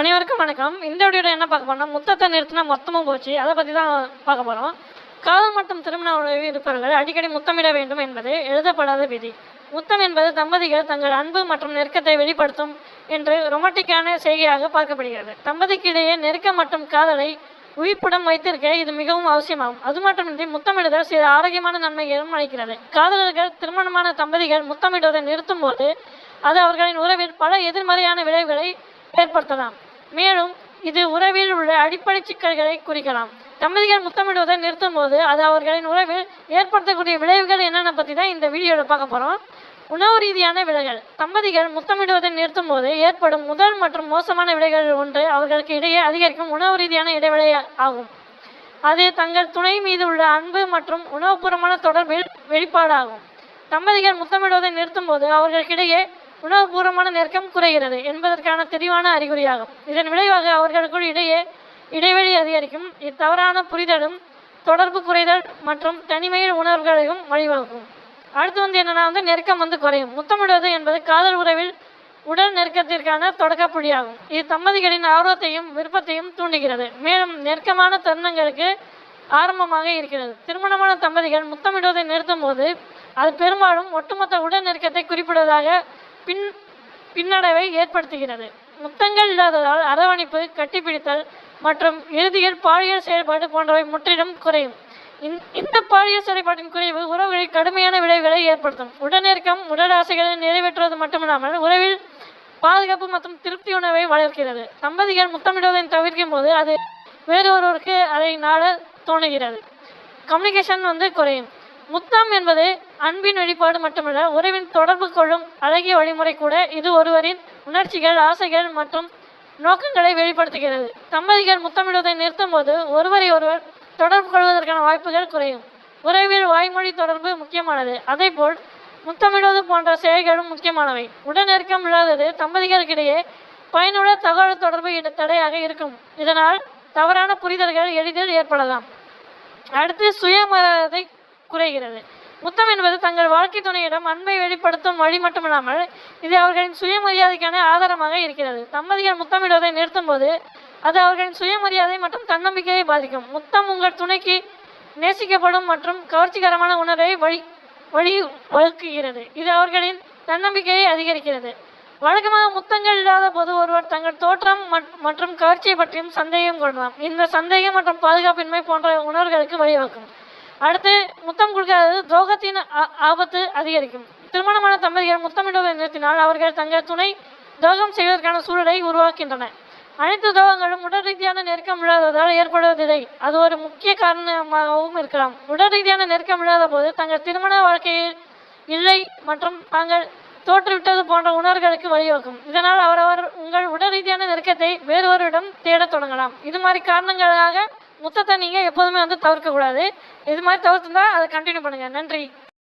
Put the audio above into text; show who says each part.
Speaker 1: அனைவருக்கும் வணக்கம். இந்த வீடியோவில் என்ன பார்க்க போனால் முத்தத்தை நிறுத்தினா மொத்தமும் போச்சு. அதை பற்றி தான் பார்க்க போகிறோம் காதல் மற்றும் திருமண உறவில் இருப்பவர்கள் அடிக்கடி முத்தமிட வேண்டும் என்பது எழுதப்படாத விதி. முத்தம் என்பது தம்பதிகள் தங்கள் அன்பு மற்றும் நெருக்கத்தை வெளிப்படுத்தும் என்று ரொமாட்டிக்கான செய்கையாக பார்க்கப்படுகிறது. தம்பதிக்கிடையே நெருக்கம் மற்றும் காதலை உயிர்ப்புடன் வைத்திருக்க இது மிகவும் அவசியமாகும். அது மட்டுமின்றி முத்தமிடுதல் சில ஆரோக்கியமான நன்மைகளும் அளிக்கிறது. காதலர்கள் திருமணமான தம்பதிகள் முத்தமிடுவதை நிறுத்தும் போது அது அவர்களின் உறவில் பல எதிர்மறையான விளைவுகளை ஏற்படுத்தலாம். மேலும் இது உறவில் உள்ள அடிப்படை சிக்கல்களை குறிக்கலாம். தம்பதிகள் முத்தமிடுவதை நிறுத்தும் போது அது அவர்களின் உறவில் ஏற்படுத்தக்கூடிய விளைவுகள் என்னென்ன பற்றி தான் இந்த வீடியோவில் பார்க்க போகிறோம் உணவு ரீதியான விலைகள். தம்பதிகள் முத்தமிடுவதை நிறுத்தும் போது ஏற்படும் முதல் மற்றும் மோசமான விலைகள் ஒன்று அவர்களுக்கு இடையே அதிகரிக்கும் உணவு ரீதியான இடைவெளி ஆகும். அது தங்கள் துணை மீது உள்ள அன்பு மற்றும் உணவுபூர்வமான தொடர்பில் வெளிப்பாடாகும். தம்பதிகள் முத்தமிடுவதை நிறுத்தும் போது அவர்களுக்கிடையே உணவுபூர்வமான நெருக்கம் குறைகிறது என்பதற்கான தெளிவான அறிகுறியாகும். இதன் விளைவாக அவர்களுக்குள் இடையே இடைவெளி அதிகரிக்கும். இத்தவறான புரிதலும் தொடர்பு குறைதல் மற்றும் தனிமையில் உணர்வுகளையும் வழிவகுக்கும். அடுத்து வந்து என்னன்னா வந்து நெருக்கம் வந்து குறையும். முத்தமிடுவது என்பது காதல் உறவில் உடல் நெருக்கத்திற்கான தொடக்கப்புள்ளியாகும். இது தம்பதிகளின் ஆர்வத்தையும் விருப்பத்தையும் தூண்டுகிறது. மேலும் நெருக்கமான தருணங்களுக்கு ஆரம்பமாக இருக்கிறது. திருமணமான தம்பதிகள் முத்தமிடுவதை நிறுத்தும் போது அது பெரும்பாலும் ஒட்டுமொத்த உடல் நெருக்கத்தை குறிப்பிடுவதாக பின் பின்னடைவை ஏற்படுத்துகிறது. முத்தங்கள் இல்லாததால் அரவணைப்பு கட்டிப்பிடித்தல் மற்றும் இறுதியில் பாலியல் செயல்பாடு போன்றவை முற்றிலும் குறையும். இந்த- இந்த பாலியல் செயல்பாட்டின் குறைவு உறவுகளில் கடுமையான விளைவுகளை ஏற்படுத்தும். உடனிருக்கம் உடல் ஆசைகளை நிறைவேற்றுவது மட்டுமில்லாமல் உறவில் பாதுகாப்பு மற்றும் திருப்தி உணர்வை வளர்க்கிறது. தம்பதிகள் முத்தமிடுவதை தவிர்க்கும் போது அது வேறு ஒருவருக்கு அதை நாட தோணுகிறது. கம்யூனிகேஷன் வந்து குறையும். முத்தம் என்பது அன்பின் வெளிப்பாடு மட்டுமல்ல உறவின் தொடர்பு கொள்ளும் அழகிய வழிமுறை கூட இது ஒருவரின் உணர்ச்சிகள் ஆசைகள் மற்றும் நோக்கங்களை வெளிப்படுத்துகிறது. தம்பதிகள் முத்தமிடுவதை நிறுத்தும் போது ஒருவரை ஒருவர் தொடர்பு கொள்வதற்கான வாய்ப்புகள் குறையும். உறவில் வாய்மொழி தொடர்பு முக்கியமானது. அதேபோல் முத்தமிடுவது போன்ற செயல்களும் முக்கியமானவை. உடனெருக்கம் இல்லாதது தம்பதிகளுக்கிடையே பயனுள்ள தகவல் தொடர்பு இட- தடையாக இருக்கும். இதனால் தவறான புரிதல்கள் எளிதில் ஏற்படலாம். அடுத்து சுயமரியாதை குறைகிறது. முத்தம் என்பது தங்கள் வாழ்க்கை துணையிடம் அன்பை வெளிப்படுத்தும் வழி மட்டுமில்லாமல் இது அவர்களின் சுயமரியாதைக்கான ஆதாரமாக இருக்கிறது. தம்பதிகள் முத்தமிடுவதை நிறுத்தும் போது அது அவர்களின் சுயமரியாதை மற்றும் தன்னம்பிக்கையை பாதிக்கும். முத்தம் உங்கள் துணைக்கு நேசிக்கப்படும் மற்றும் கவர்ச்சிகரமான உணர்வை வழி வழி வகுக்குகிறது. இது அவர்களின் தன்னம்பிக்கையை அதிகரிக்கிறது. வழக்கமாக முத்தங்கள் இல்லாத போது ஒருவர் தங்கள் தோற்றம் மற்றும் கவர்ச்சியை பற்றியும் சந்தேகம் கொள்ளலாம். இந்த சந்தேகம் மற்றும் பாதுகாப்பின்மை போன்ற உணர்வுகளுக்கு வழிவகுக்கும். அடுத்து முத்தம் கொடுக்காதது துரோகத்தின் ஆ- ஆபத்து அதிகரிக்கும். திருமணமான தம்பதிகள் முத்தமிடுவதை நிறுத்தினால் அவர்கள் தங்கள் துணை துரோகம் செய்வதற்கான சூழலை உருவாக்கின்றன. அனைத்து துரோகங்களும் உடல் ரீதியான நெருக்கம் இல்லாததால் ஏற்படுவதில்லை. அது ஒரு முக்கிய காரணமாகவும் இருக்கலாம். உடல் ரீதியான நெருக்கம் இல்லாத போது தங்கள் திருமண வாழ்க்கையில் இல்லை மற்றும் தாங்கள் தோற்றுவிட்டது போன்ற உணர்வுகளுக்கு வழிவகுக்கும். இதனால் அவரவர் உங்கள் உடல் ரீதியான நெருக்கத்தை வேறொருவரிடம் தேடத் தொடங்கலாம். இது மாதிரி காரணங்களாக முத்தத்தை நீங்கள் எப்போதுமே வந்து தவிர்க்கக்கூடாது. இது மாதிரி தவிர்த்துருந்தா அதை கண்டினியூ பண்ணுங்கள் நன்றி.